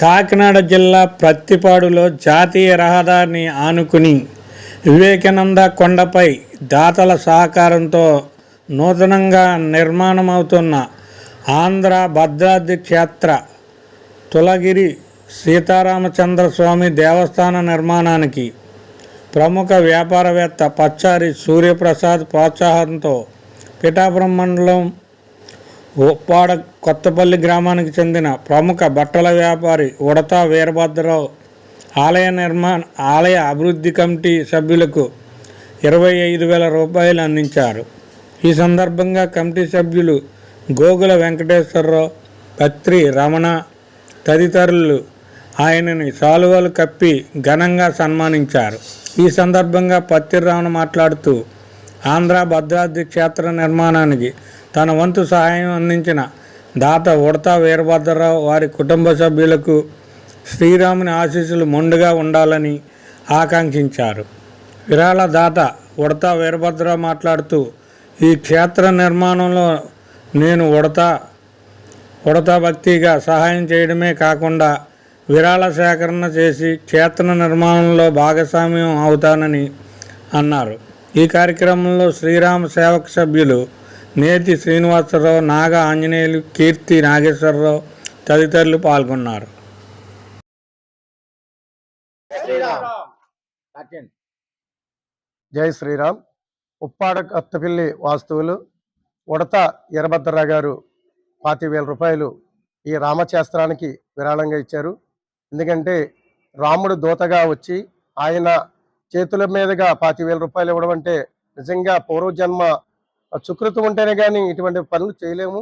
కాకినాడ జిల్లా ప్రత్తిపాడులో జాతీయ రహదారిని ఆనుకుని వివేకానంద కొండపై దాతల సహకారంతో నూతనంగా నిర్మాణమవుతున్న ఆంధ్ర భద్రాద్రి క్షేత్ర తులగిరి సీతారామచంద్ర స్వామి దేవస్థాన నిర్మాణానికి ప్రముఖ వ్యాపారవేత్త పచ్చారి సూర్యప్రసాద్ ప్రోత్సాహంతో పిఠాపురం మండలం ఉప్పాడ కొత్తపల్లి గ్రామానికి చెందిన ప్రముఖ బట్టల వ్యాపారి ఉడతా వీరభద్రరావు ఆలయ నిర్మాణ ఆలయ అభివృద్ధి కమిటీ సభ్యులకు ఇరవై ఐదు వేల రూపాయలు అందించారు. ఈ సందర్భంగా కమిటీ సభ్యులు గోగుల వెంకటేశ్వరరావు పత్రి రమణ తదితరులు ఆయనని సాలువలు కప్పి ఘనంగా సన్మానించారు. ఈ సందర్భంగా పత్తి రమణ మాట్లాడుతూ ఆంధ్ర భద్రాద్రి క్షేత్ర నిర్మాణానికి తన వంతు సహాయం అందించిన దాత ఉడతా వీరభద్రరావు వారి కుటుంబ సభ్యులకు శ్రీరాముని ఆశీస్సులు మొండుగా ఉండాలని ఆకాంక్షించారు. విరాళ దాత ఉడతా వీరభద్రరావు మాట్లాడుతూ ఈ క్షేత్ర నిర్మాణంలో నేను ఉడతా ఉడతా భక్తిగా సహాయం చేయడమే కాకుండా విరాళ సేకరణ చేసి క్షేత్ర నిర్మాణంలో భాగస్వామ్యం అవుతానని అన్నారు. ఈ కార్యక్రమంలో శ్రీరామ సేవక సభ్యులు నేతి శ్రీనివాసరావు నాగ ఆంజనేయులు కీర్తి నాగేశ్వరరావు తదితరులు పాల్గొన్నారు. జై శ్రీరామ్. ఉప్పాడ కొత్తపిల్లి వాస్తువులు ఉడత ఈరభద్రరావు గారు పాతి వేల రూపాయలు ఈ రామశాస్త్రానికి విరాళంగా ఇచ్చారు. ఎందుకంటే రాముడు దూతగా వచ్చి ఆయన చేతుల మీదుగా పాతి వేల రూపాయలు ఇవ్వడం అంటే నిజంగా పూర్వజన్మ సుకృతం ఉంటేనే కానీ ఇటువంటి పనులు చేయలేము.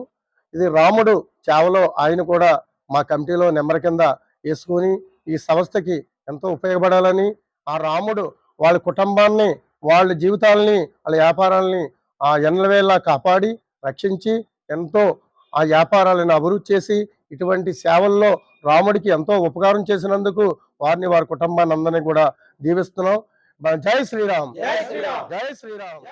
ఇది రాముడు చావలో ఆయన కూడా మా కమిటీలో నెంబర్ కింద వేసుకుని ఈ సంస్థకి ఎంతో ఉపయోగపడాలని ఆ రాముడు వాళ్ళ కుటుంబాన్ని వాళ్ళ జీవితాలని వాళ్ళ వ్యాపారాలని ఆ ఎన్నవేళ కాపాడి రక్షించి ఎంతో ఆ వ్యాపారాలను అభివృద్ధి చేసి ఇటువంటి సేవల్లో రాముడికి ఎంతో ఉపకారం చేసినందుకు వారిని వారి కుటుంబాన్ని అందరినీ కూడా దీవిస్తున్నాం. జై శ్రీరామ్. జై శ్రీరామ్. జై శ్రీరామ్.